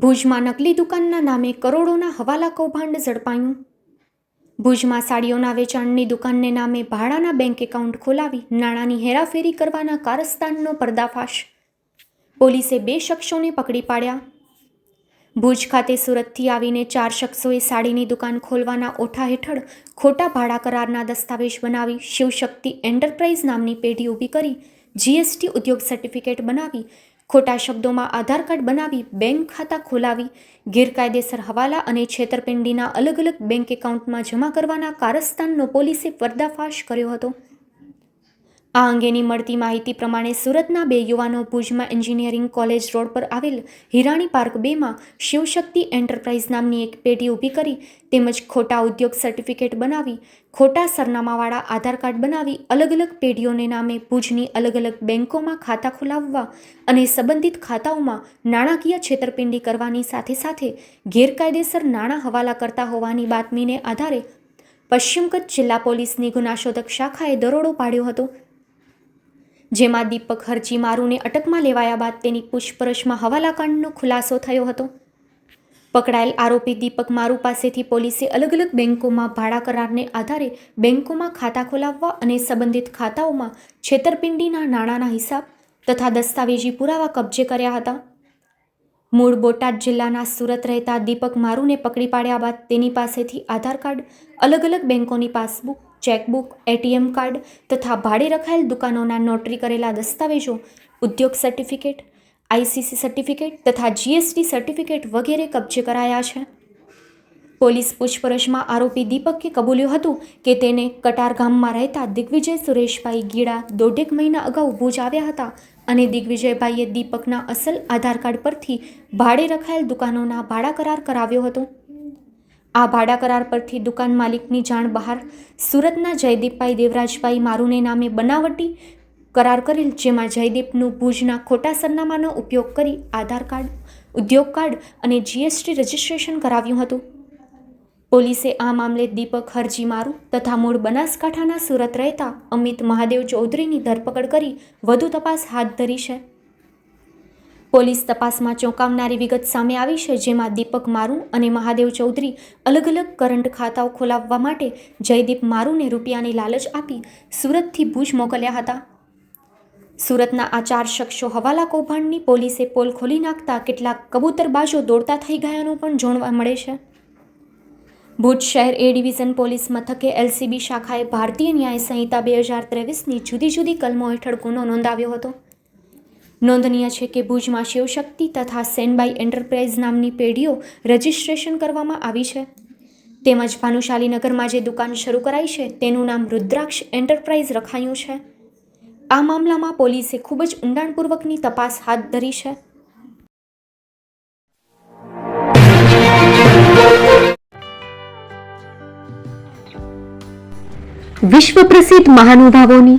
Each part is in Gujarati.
ભુજમાં નકલી દુકાનના નામે કરોડોના હવાલા કૌભાંડ ઝડપાયું. ભુજમાં સાડીઓના વેચાણની દુકાનને નામે ભાડાના બેંક એકાઉન્ટ ખોલાવી નાણાંની હેરાફેરી કરવાના કારસ્તાનનો પર્દાફાશ. પોલીસે બે શખ્સોને પકડી પાડ્યા. ભુજ ખાતે સુરતથી આવીને ચાર શખ્સોએ સાડીની દુકાન ખોલવાના ઓઠા હેઠળ ખોટા ભાડા કરારના દસ્તાવેજ બનાવી શિવશક્તિ એન્ટરપ્રાઇઝ નામની પેઢી ઊભી કરી જીએસટી ઉદ્યોગ સર્ટિફિકેટ બનાવી ખોટા શબ્દોમાં આધાર કાર્ડ બનાવી બેંક ખાતા ખોલાવી, ગેરકાયદેસર હવાલા અને છેતરપિંડીના અલગ અલગ બેંક એકાઉન્ટમાં જમા કરવાના કારસ્તાનનો પોલીસે પર્દાફાશ કર્યો હતો. આ અંગેની મળતી માહિતી પ્રમાણે સુરતના બે યુવાનો ભુજમાં એન્જિનિયરિંગ કોલેજ રોડ પર આવેલ હિરાણી પાર્ક બેમાં શિવશક્તિ એન્ટરપ્રાઇઝ નામની એક પેઢી ઊભી કરી તેમજ ખોટા ઉદ્યોગ સર્ટિફિકેટ બનાવી, ખોટા સરનામાવાળા આધાર કાર્ડ બનાવી અલગ અલગ પેઢીઓને નામે ભુજની અલગ અલગ બેન્કોમાં ખાતા ખોલાવવા અને સંબંધિત ખાતાઓમાં નાણાકીય છેતરપિંડી કરવાની સાથે સાથે ગેરકાયદેસર નાણાં હવાલા કરતા હોવાની બાતમીને આધારે પશ્ચિમ કચ્છ જિલ્લા પોલીસની ગુનાશોધક શાખાએ દરોડો પાડ્યો હતો. જેમાં દીપક હરજી મારુને અટકમાં લેવાયા બાદ તેની પૂછપરછમાં હવાલાકાંડનો ખુલાસો થયો હતો. પકડાયેલ આરોપી દીપક મારુ પાસેથી પોલીસે અલગ અલગ બેન્કોમાં ભાડા કરારને આધારે બેન્કોમાં ખાતા ખોલાવવા અને સંબંધિત ખાતાઓમાં છેતરપિંડીના નાણાંના હિસાબ તથા દસ્તાવેજી પુરાવા કબજે કર્યા હતા. મૂળ બોટાદ જિલ્લાના સુરત રહેતા દીપક મારુને પકડી પાડ્યા બાદ તેની પાસેથી આધાર કાર્ડ, અલગ અલગ બેન્કોની પાસબુક ચેકબુક, એટીએમ કાર્ડ તથા ભાડે રખાયેલ દુકાનોના નોટરી કરેલા દસ્તાવેજો, ઉદ્યોગ સર્ટિફિકેટ આઈસીસી સર્ટિફિકેટ તથા જીએસટી સર્ટિફિકેટ વગેરે કબજે કરાયા છે. પોલીસ પૂછપરછમાં આરોપી દીપકે કબૂલ્યું હતું કે તેને કટાર ગામમાં રહેતા દિગ્વિજય સુરેશભાઈ ગીડા દોઢેક મહિના અગાઉ ભુજ આવ્યા હતા અને દિગ્વિજયભાઈએ દીપકના અસલ આધાર કાર્ડ પરથી ભાડે રખાયેલ દુકાનોના ભાડા કરાર કરાવ્યો હતો. આ ભાડા કરાર પરથી દુકાન માલિકની જાણ બહાર સુરતના જયદીપભાઈ દેવરાજભાઈ મારુને નામે બનાવટી કરાર કરેલ, જેમાં જયદીપનું ભુજના ખોટા સરનામાનો ઉપયોગ કરી આધાર કાર્ડ, ઉદ્યોગ કાર્ડ અને જીએસટી રજિસ્ટ્રેશન કરાવ્યું હતું. પોલીસે આ મામલે દીપક હરજી મારુ તથા મૂળ બનાસકાંઠાના સુરત રહેતા અમિત મહાદેવ ચૌધરીની ધરપકડ કરી વધુ તપાસ હાથ ધરી છે. પોલીસ તપાસમાં ચોંકાવનારી વિગત સામે આવી છે, જેમાં દીપક મારુ અને મહાદેવ ચૌધરી અલગ અલગ કરંટ ખાતાઓ ખોલાવવા માટે જયદીપ મારુને રૂપિયાની લાલચ આપી સુરતથી ભુજ મોકલ્યા હતા. સુરતના આ ચાર શખ્સો હવાલા કૌભાંડની પોલીસે પોલ ખોલી નાખતા કેટલાક કબૂતરબાજો દોડતા થઈ ગયાનું પણ જાણવા મળે છે. ભુજ શહેર એ ડિવિઝન પોલીસ મથકે એલસીબી શાખાએ ભારતીય ન્યાય સંહિતા બે હજાર ત્રેવીસની જુદી જુદી કલમો હેઠળ ગુનો નોંધાવ્યો હતો. નોંધનીય છે કે ભુજમાં શિવશક્તિ તથા સેનબાઈ એન્ટરપ્રાઇઝ નામની પેઢીઓ રજિસ્ટ્રેશન કરવામાં આવી છે. તેમજ ભાનુશાલીનગરમાં જે દુકાન શરૂ કરાઈ છે, તેનું નામ રુદ્રાક્ષ એન્ટરપ્રાઇઝ રખાયું છે. આ મામલામાં પોલીસે ખૂબ જ ઊંડાણપૂર્વકની તપાસ હાથ ધરી છે. વિશ્વ પ્રસિદ્ધ મહાનુભાવોની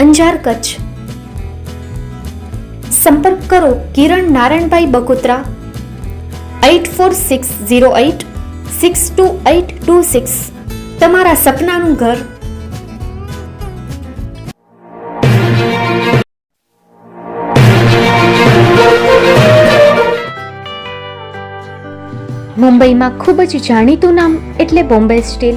અંજાર કચ્છ. સંપર્ક કરો Kiran Narayanbhai Bakotra eight four six zero eight six two eight two six. તમારા સપનાનું ઘર. મુંબઈમાં ખૂબ જ જાણીતું નામ એટલે બોમ્બે સ્ટીલ.